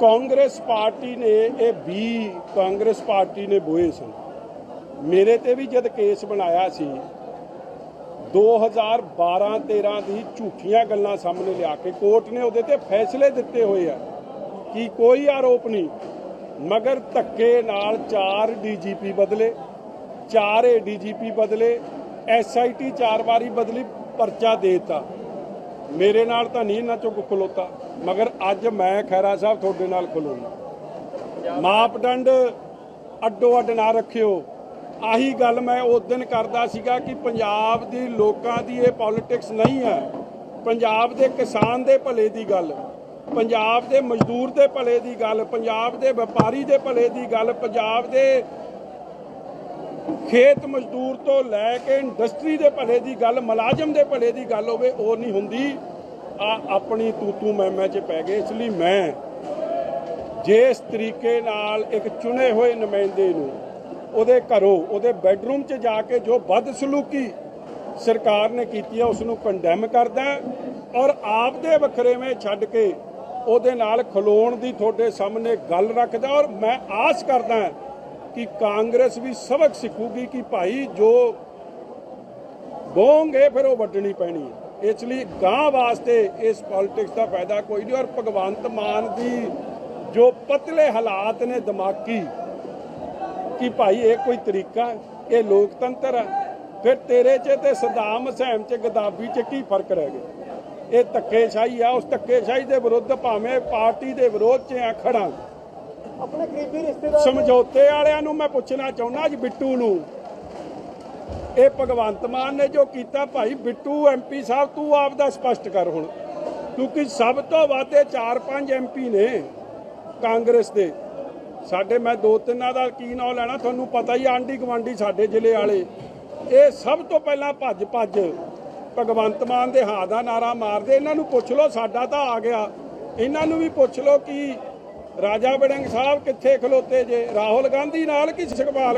Congress party ਨੇ, ਇਹ 20 Congress party ਨੇ ਬੋਏ ਸਨ ਮੇਰੇ ਤੇ ਵੀ ਜਦ ਕੇਸ ਬਣਾਇਆ ਸੀ 2012-13 ਦੀ ਝੂਠੀਆਂ ਗੱਲਾਂ ਸਾਹਮਣੇ ਲਿਆ ਕੇ ਕੋਰਟ ਨੇ ਉਹਦੇ ਤੇ ਫੈਸਲੇ ਦਿੱਤੇ ਹੋਏ ਆ ਕਿ ਕੋਈ ਆਰੋਪ ਨਹੀਂ। ਮਗਰ ਧੱਕੇ ਨਾਲ 4 ਡੀਜੀਪੀ ਬਦਲੇ 4 ਏਡੀਜੀਪੀ ਬਦਲੇ ਐਸਆਈਟੀ ਚਾਰ ਵਾਰੀ ਬਦਲੀ ਪਰਚਾ ਦੇਤਾ। ਮੇਰੇ ਨਾਲ ਤਾਂ ਨਹੀਂ ਇਹਨਾਂ ਚੋਂ ਕੋਈ ਖਲੋਤਾ, ਮਗਰ ਅੱਜ ਮੈਂ ਖੈਰਾ ਸਾਹਿਬ ਤੁਹਾਡੇ ਨਾਲ ਖਲੋਣਾ ਮਾਪਦੰਡ ਅੱਡੋ ਅੱਡ ਨਾ ਰੱਖਿਓ। ਆਹੀ ਗੱਲ ਮੈਂ ਉਸ ਦਿਨ ਕਰਦਾ ਸੀਗਾ ਕਿ ਪੰਜਾਬ ਦੀ ਲੋਕਾਂ ਦੀ ਇਹ ਪੋਲਿਟਿਕਸ ਨਹੀਂ ਹੈ। ਪੰਜਾਬ ਦੇ ਕਿਸਾਨ ਦੇ ਭਲੇ ਦੀ ਗੱਲ, ਪੰਜਾਬ ਦੇ ਮਜ਼ਦੂਰ ਦੇ ਭਲੇ ਦੀ ਗੱਲ, ਪੰਜਾਬ ਦੇ ਵਪਾਰੀ ਦੇ ਭਲੇ ਦੀ ਗੱਲ, ਪੰਜਾਬ ਦੇ ਖੇਤ ਮਜ਼ਦੂਰ ਤੋਂ ਲੈ ਕੇ ਇੰਡਸਟਰੀ ਦੇ ਭਲੇ ਦੀ ਗੱਲ, ਮੁਲਾਜ਼ਮ ਦੇ ਭਲੇ ਦੀ ਗੱਲ ਹੋਵੇ, ਉਹ ਨਹੀਂ ਹੁੰਦੀ। ਆ ਆਪਣੀ ਤੂ ਤੂ ਮੈਂ ਚ ਪੈ ਗਏ। ਇਸ ਲਈ ਮੈਂ ਜਿਸ ਤਰੀਕੇ ਨਾਲ ਇੱਕ ਚੁਣੇ ਹੋਏ ਨੁਮਾਇੰਦੇ ਨੂੰ ਉਹਦੇ ਘਰੋਂ, ਉਹਦੇ ਬੈੱਡਰੂਮ 'ਚ ਜਾ ਕੇ ਜੋ ਬਦਸਲੂਕੀ ਸਰਕਾਰ ਨੇ ਕੀਤੀ ਹੈ ਉਸ ਨੂੰ ਕੰਡੈਮ ਕਰਦਾ ਔਰ ਆਪ ਦੇ ਵਖਰੇਵੇਂ ਛੱਡ ਕੇ ਉਹਦੇ ਨਾਲ ਖਲੋਣ ਦੀ ਤੁਹਾਡੇ ਸਾਹਮਣੇ ਗੱਲ ਰੱਖਦਾ ਔਰ ਮੈਂ ਆਸ ਕਰਦਾ ਕਿ ਕਾਂਗਰਸ ਵੀ ਸਬਕ ਸਿੱਖੂਗੀ ਕਿ ਭਾਈ ਜੋ ਬੋਂਗੇ ਫਿਰ ਉਹ ਵੱਢਣੀ ਪੈਣੀ ਹੈ। ਇਸ ਲਈ ਗਾਂ ਵਾਸਤੇ ਇਸ ਪੋਲਿਟਿਕਸ ਦਾ ਫਾਇਦਾ ਕੋਈ ਨਹੀਂ। ਔਰ ਭਗਵੰਤ ਮਾਨ ਦੀ ਜੋ ਪਤਲੇ ਹਾਲਾਤ ਨੇ ਦਿਮਾਗੀ, ਕਿ ਭਾਈ ਇਹ ਕੋਈ ਤਰੀਕਾ ਇਹ ਲੋਕਤੰਤਰ ਹੈ, ਫਿਰ ਤੇਰੇ 'ਚ ਤੇ ਸਦਾਮ ਹਸੈਨ 'ਚ, ਗਦਾਬੀ 'ਚ ਕੀ ਫ਼ਰਕ ਰਹਿ ਗਿਆ? ਇਹ ਧੱਕੇਸ਼ਾਹੀ ਆ, ਉਸ ਧੱਕੇਸ਼ਾਹੀ ਦੇ ਵਿਰੁੱਧ ਭਾਵੇਂ ਪਾਰਟੀ ਦੇ ਵਿਰੋਧ 'ਚ ਆ ਖੜਾਂਗੇ। ਆਪਣੇ ਕਰੀਬੀ ਰਿਸ਼ਤੇਦਾਰ ਸਮਝੌਤੇ ਵਾਲਿਆਂ ਨੂੰ ਮੈਂ ਪੁੱਛਣਾ ਚਾਹੁੰਦਾ ਅੱਜ ਬਿੱਟੂ ਨੂੰ। ਇਹ ਭਗਵੰਤ ਮਾਨ ਨੇ ਜੋ ਕੀਤਾ ਭਾਈ ਬਿੱਟੂ ਐਮਪੀ ਸਾਹਿਬ, ਤੂੰ ਆਪ ਦਾ ਸਪਸ਼ਟ ਕਰ ਹੁਣ। ਕਿਉਂਕਿ ਸਭ ਤੋਂ ਵੱਧ ਇਹ 4-5 ਐਮਪੀ ਨੇ ਕਾਂਗਰਸ ਦੇ। ਸਾਡੇ ਮੈਂ ਦੋ ਤਿੰਨਾਂ ਦਾ ਕੀ ਨਾਂ ਲੈਣਾ, ਤੁਹਾਨੂੰ ਪਤਾ ਹੀ ਆਂਢੀ ਗਵਾਂਢੀ ਸਾਡੇ ਜ਼ਿਲ੍ਹੇ ਵਾਲੇ। ਇਹ ਸਭ ਤੋਂ ਪਹਿਲਾਂ ਭੱਜ ਭੱਜ ਭਗਵੰਤ ਮਾਨ ਦੇ ਹਾਂ ਦਾ ਨਾਰਾ ਮਾਰਦੇ। ਇਹਨਾਂ ਨੂੰ ਪੁੱਛ ਲਓ, ਸਾਡਾ ਤਾਂ ਆ ਗਿਆ। ਇਹਨਾਂ ਨੂੰ ਵੀ ਪੁੱਛ ਲਓ ਕਿ ਰਾਜਾ ਬੜਿੰਗ ਸਾਹਿਬ ਕਿੱਥੇ ਖਲੋਤੇ ਜੇ? ਰਾਹੁਲ ਗਾਂਧੀ ਨਾਲ ਕਿ ਸੁਖਪਾਲ